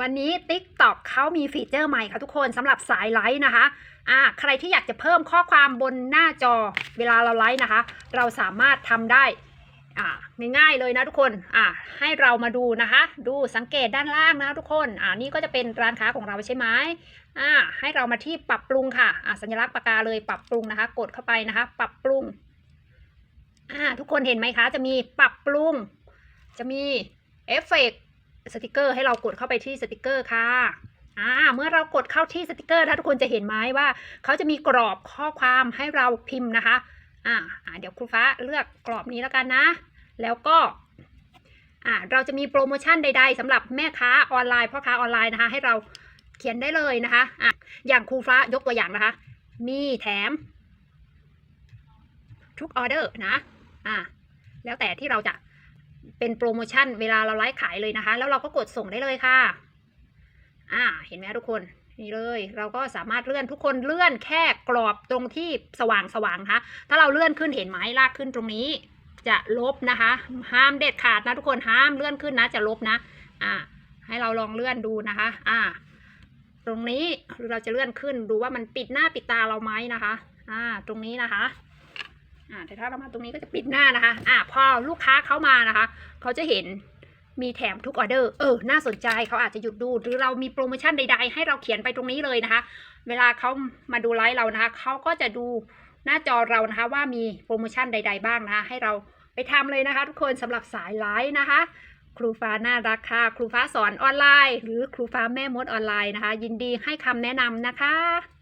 วันนี้ TikTok เขามีฟีเจอร์ใหม่ค่ะทุกคนสำหรับสายไลฟ์นะคะอ่าใครที่อยากจะเพิ่มข้อความบนหน้าจอเวลาเราไลฟ์นะคะ เราสามารถทำได้อ่าง่ายๆเลยนะทุกคนอ่าให้เรามาดูนะคะ ดูสังเกตด้านล่างนะทุกคนอ่านี่ก็จะเป็นร้านค้าของเราใช่ไหมอ่าให้เรามาที่ปรับปรุงค่ะอ่าสัญลักษณ์ปากกาเลยปรับปรุงนะคะ กดเข้าไปนะคะ ปรับปรุงอ่าทุกคนเห็นไหมคะ จะมีปรับปรุง จะมีเอฟเฟกต์ สติกเกอร์ให้เรากดเข้าไปที่สติกเกอร์ค่ะอ่าเมื่อเรากดเข้าที่สติกเกอร์ถ้าทุกคนจะเห็นไหมว่าเขาจะมีกรอบข้อความให้เราพิมพ์นะคะอ่าอ่าเดี๋ยวครูฟ้าเลือกกรอบนี้แล้วกันนะ แล้วก็อ่าเราจะมีโปรโมชั่นใด ๆสำหรับแม่ค้าออนไลน์พ่อค้าออนไลน์นะคะ ให้เราเขียนได้เลยนะคะอะอย่างครูฟ้ายกตัวอย่างนะคะ มีแถม ทุกออเดอร์นะอ่าแล้วแต่ที่เราจะ เป็นโปรโมชั่นเวลาเราไลฟ์ขายเลยนะคะ แล้วเราก็กดส่งได้เลยค่ะอ่าเห็นไหมทุกคนนี่เลยเราก็สามารถเลื่อนทุกคนเลื่อนแค่กรอบตรงที่สว่างสว่างนะคะถ้าเราเลื่อนขึ้นเห็นไหมลากขึ้นตรงนี้ จะลบนะคะ ห้ามเด็ดขาดนะทุกคนห้ามเลื่อนขึ้นนะจะลบนะอ่าให้เราลองเลื่อนดูนะคะ อ่า ตรงนี้เราจะเลื่อนขึ้นดูว่ามันปิดหน้าปิดตาเราไหมนะคะ อ่า ตรงนี้นะคะ อ่าแต่ถ้าเรามาตรงนี้ก็จะปิดหน้านะคะ อ่าพอลูกค้าเข้ามานะคะ เขาจะเห็นมีแถมทุกออเดอร์ เออ น่าสนใจเขาอาจจะหยุดดู หรือเรามีโปรโมชั่นใด ๆ ให้เราเขียนไปตรงนี้เลยนะคะ เวลาเขามาดูไลฟ์เรานะคะเขาก็จะดูหน้าจอเรานะคะ ว่ามีโปรโมชั่นใด ๆ บ้างนะคะ ให้เราไปทำเลยนะคะ ทุกคนสำหรับสายไลฟ์นะคะ ครูฟ้าน่ารักค่ะ ครูฟ้าสอนออนไลน์ หรือครูฟ้าแม่มดออนไลน์นะคะ ยินดีให้คำแนะนำนะคะ